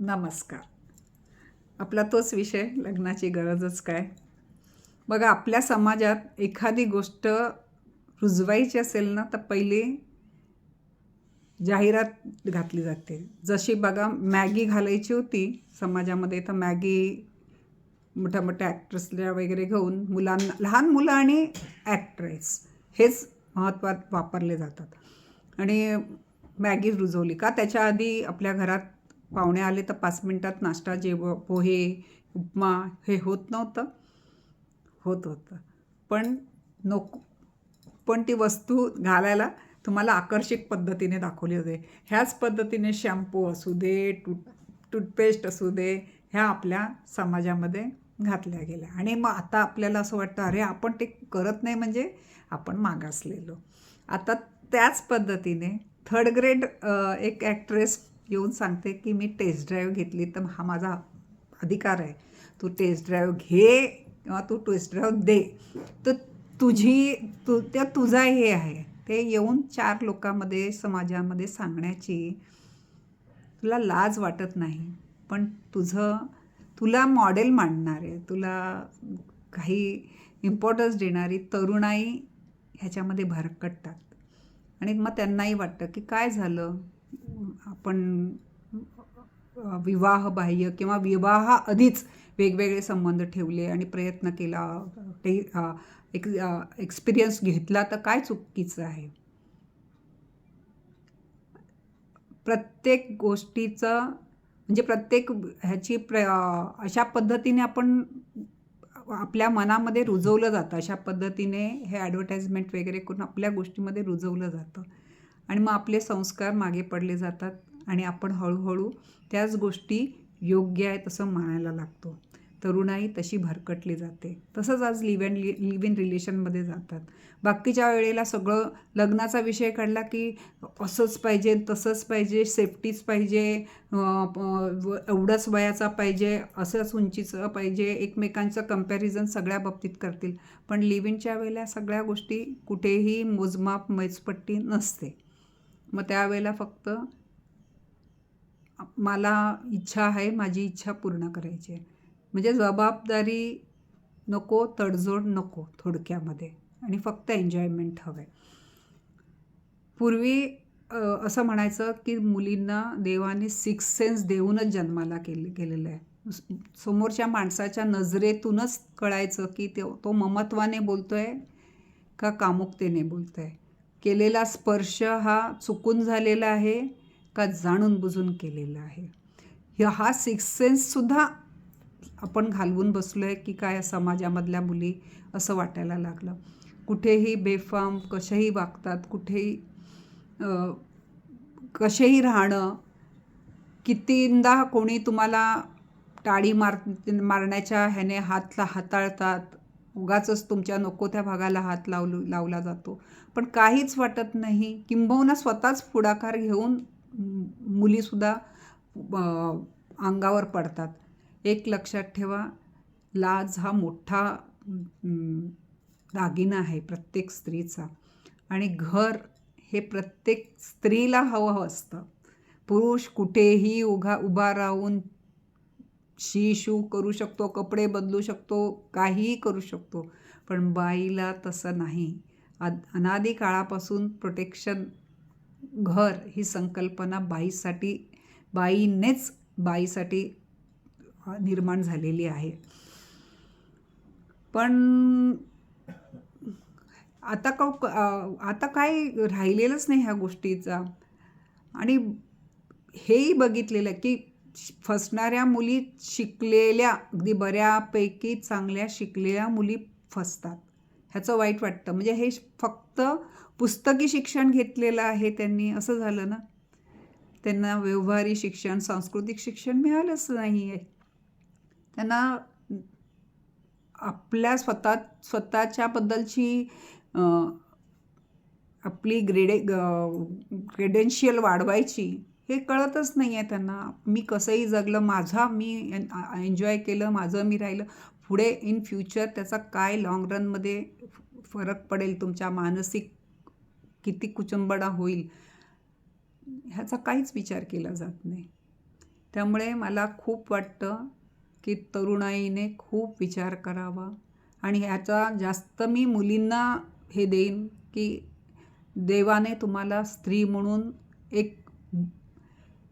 नमस्कार. आपला तोच विषय लग्नाची गरजच काय? बघा आपल्या समाजात एखादी गोष्ट रुजवायची असेल ना तर पहिली जाहिरात घातली जाते. जशी बघा मॅगी घालायची होती समाजामध्ये तर मॅगी मोठ्या मोठ्या ॲक्ट्रेसला वगैरे घेऊन मुलांना लहान मुलं आणि ॲक्ट्रेस हेच महत्त्वात वापरले जातात. आणि मॅगी रुजवली का? त्याच्या आधी आपल्या घरात पाहुणे आले तर पाच मिनटात नाश्ता जेव पोहे उपमा हे होत नव्हतं. होत होतं. पण नको. पण ती वस्तू घालायला तुम्हाला आकर्षक पद्धतीने दाखवली होते. ह्याच पद्धतीने शॅम्पू असू दे टूट टूथपेस्ट असू दे ह्या आपल्या समाजामध्ये घातल्या गेल्या. आणि मग आता आपल्याला असं वाटतं अरे आपण ते करत नाही म्हणजे आपण मागासलेलो. आता त्याच पद्धतीने थर्ड ग्रेड एक ॲक्ट्रेस येऊन सांगते की मी टेस्ट ड्राईव्ह घेतली तर हा माझा अधिकार आहे. तू टेस्ट ड्राईव्ह घे किंवा तू टेस्ट ड्राईव्ह दे. तर तुझी तू त्या तुझा हे आहे. ते येऊन चार लोकांमध्ये समाजामध्ये सांगण्याची तुला लाज वाटत नाही. पण तुझं तुला मॉडेल मांडणारे तुला काही इम्पॉर्टन्स देणारी तरुणाई ह्याच्यामध्ये भरकटतात. आणि मग त्यांनाही वाटतं की काय झालं? आपण विवाहबाह्य किंवा विवाहाआधीच वेगवेगळे संबंध ठेवले आणि प्रयत्न केला ते एक एक्सपिरियन्स घेतला तर काय चुकीचं आहे? प्रत्येक गोष्टीचं म्हणजे प्रत्येक ह्याची प्र अशा पद्धतीने आपण आपल्या मनामध्ये रुजवलं जातं. अशा पद्धतीने हे ॲडव्हर्टाईजमेंट वगैरे करून आपल्या गोष्टीमध्ये रुजवलं जातं. आणि मग आपले संस्कार मागे पडले जातात आणि आपण हळूहळू त्याच गोष्टी योग्य आहे तसं मानायला लागतो. तरुणाई तशी भरकटली जाते. तसंच आज live and li live in रिलेशनमध्ये जातात. बाकीच्या वेळेला सगळं लग्नाचा विषय काढला की असंच पाहिजे तसंच पाहिजे सेफ्टीच पाहिजे एवढंच वयाचा पाहिजे असंच उंचीचं पाहिजे एकमेकांचं कंपॅरिझन सगळ्या बाबतीत करतील. पण लिव्ह इनच्या वेळेला सगळ्या गोष्टी कुठेही मोजमाप मैचपट्टी नसते. मग त्यावेळेला फक्त मला इच्छा आहे माझी इच्छा पूर्ण करायची आहे. म्हणजे जबाबदारी नको तडजोड नको थोडक्यामध्ये आणि फक्त एन्जॉयमेंट हवं आहे पूर्वी असं म्हणायचं की मुलींना देवाने सिक्स सेन्स देऊनच जन्माला केले केलेलं आहे. समोरच्या माणसाच्या नजरेतूनच कळायचं की ते तो ममत्वाने बोलतो आहे का कामुकतेने बोलतो आहे केलेला स्पर्श हा चुकून झालेला आहे का जाणून बुजून केलेला आहे? हा सिक्स सेन्ससुद्धा आपण घालवून बसलो आहे की काय समाजामधल्या मुली असं वाटायला लागलं. कुठेही बेफाम कसेही वागतात कुठेही कसेही राहणं कितींदा कोणी तुम्हाला टाळी मार मारण्याच्या ह्याने हातला हाताळतात उगाच तुमच्या नको त्या भागाला हात लावलो लावला जातो. पण काहीच वाटत नाही. किंबहुना स्वतःच पुढाकार घेऊन मुलीसुद्धा अंगावर पडतात. एक लक्षात ठेवा लाज हा मोठा दागिना आहे प्रत्येक स्त्रीचा. आणि घर हे प्रत्येक स्त्रीला हवं असतं. पुरुष कुठेही उघा उभा राहून शी शू करू शकतो कपडे बदलू शकतो काहीही करू शकतो. पण बाईला तसं नाही. अनादी काळापासून प्रोटेक्शन घर ही संकल्पना बाईसाठी बाईनेच बाईसाठी निर्माण झालेली आहे. पण आता का आता काय राहिलेलंच नाही ह्या गोष्टीचा. आणि हेही बघितलेलं की फसणाऱ्या मुली शिकलेल्या अगदी बऱ्यापैकी चांगल्या शिकलेल्या मुली फसतात. ह्याचं वाईट वाटतं. म्हणजे हे फक्त पुस्तकी शिक्षण घेतलेलं आहे त्यांनी. असं झालं ना? त्यांना व्यवहारी शिक्षण सांस्कृतिक शिक्षण मिळालंच नाही आहे. त्यांना आपल्या स्वतः स्वतःच्याबद्दलची आपली ग्रेडे ग्रेडेन्शियल वाढवायची हे कळतच नाही आहे त्यांना. मी कसंही जगलं माझा मी एन्जॉय केलं माझं मी राहिलं. पुढे इन फ्युचर त्याचा काय लाँग रनमध्ये फरक पडेल? तुमच्या मानसिक किती कुचंबडा होईल? ह्याचा काहीच विचार केला जात नाही. त्यामुळे मला खूप वाटतं की तरुणाईने खूप विचार करावा. आणि ह्याचा जास्त मी मुलींना हे देईन की देवाने तुम्हाला स्त्री म्हणून एक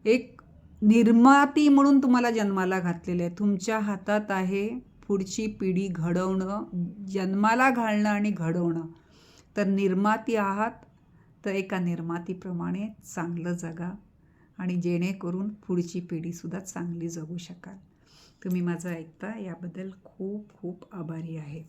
एक निर्माती म्हणून तुम्हाला जन्माला घातलेले आहे. तुमच्या हातात आहे पुढची पिढी घडवणं जन्माला घालणं आणि घडवणं. तर निर्माती आहात तर एका निर्मातीप्रमाणे चांगलं जगा आणि जेणेकरून पुढची पिढीसुद्धा चांगली जगू शकाल. तुम्ही माझं ऐकता याबद्दल खूप खूप आभारी आहे.